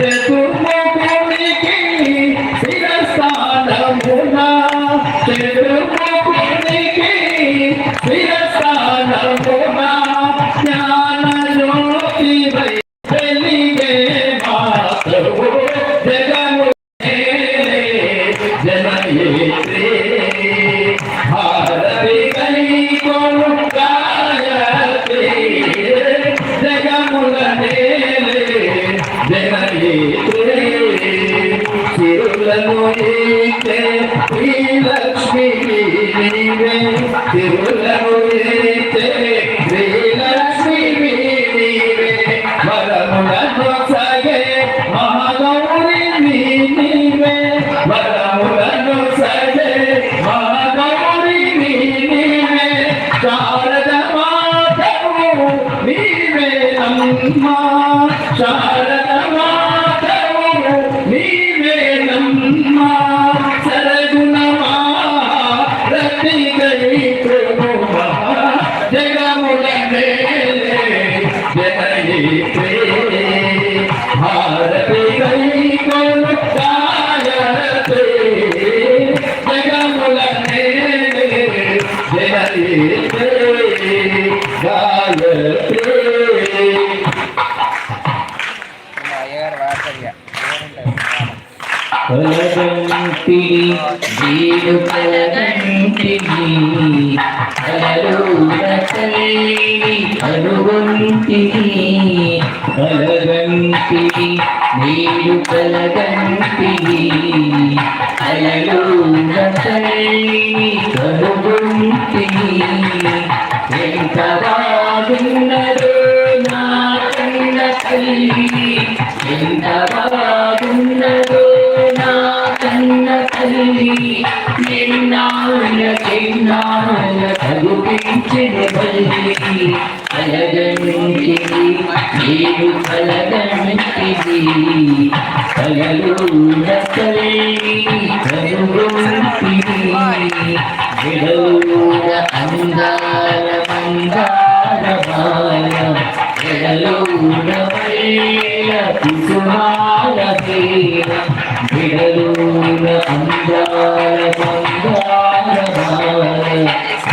Grazie. Srilakshmi నీవే తిరులను శ్రీలక్ష్మి నీవే వరములను సగే మహాగౌరి నీవే వరములను సగే మహాగౌరి నీవే శారద మాధవు నీవే అమ్మా శారద भारत కలగంటిని వీడు కలగంటిని కలరూర తల్లిని కనుగొంటిని కలగంటిని వీడు కలగంటిని కలరూర తల్లిని కనుగొంటిని ఎంత బాగున్నదో నా కన్న తల్లి ఎంత బాగున్నదో చిన్నాళ్ళ బల్లి కలగంటిది నీరు కలగంటిది కలలు తల్లి కనుగొంటిది విడూర అందాల మందార బాల విడలూర వల్ల కుసుమాల అందాల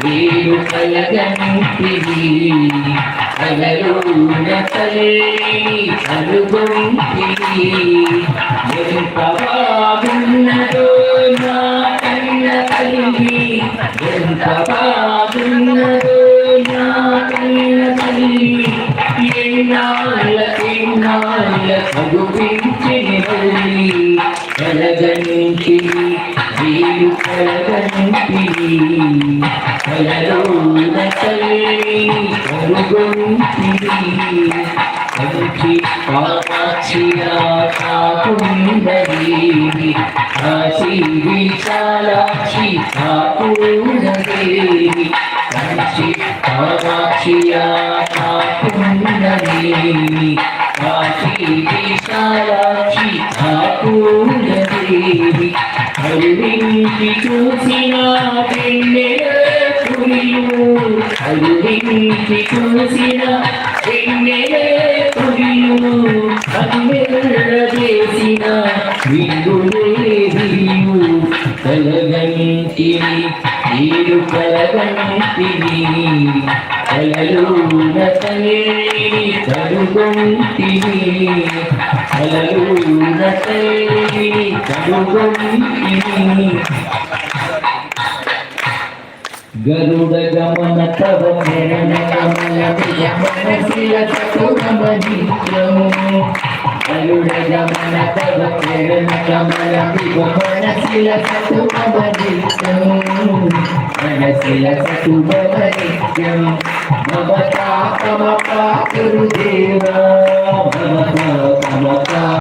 కుసుమాల తీర కలలోన తల్లి కలుగొంటివి ఎంత బాగున్నదో నా కన్న తల్లి ఎంత బాగున్నదో నా కన్న తల్లి. ఎన్నాళ్ళ ఎన్నాళ్ళ కలగంటి కాశీ విశాలాక్షి కాకుండదేవి కంచి కామాక్షియా కాకుండదేవి కాశీ విశాలాక్షి కాకుండదేవి కరుణించి చూసిన పెన్నె చూసిన కలగంటిని కలలోన తల్లిని కరుగొంటిని కలలోన తల్లిని కరుగొంటిని గరుడ గమన తవ మెరణ గరుడ గమన తవ మనసిల కమల గమన శిల సతుగమ నిత్యము మనశిల మమతా గురుదేవా మమతా కమపా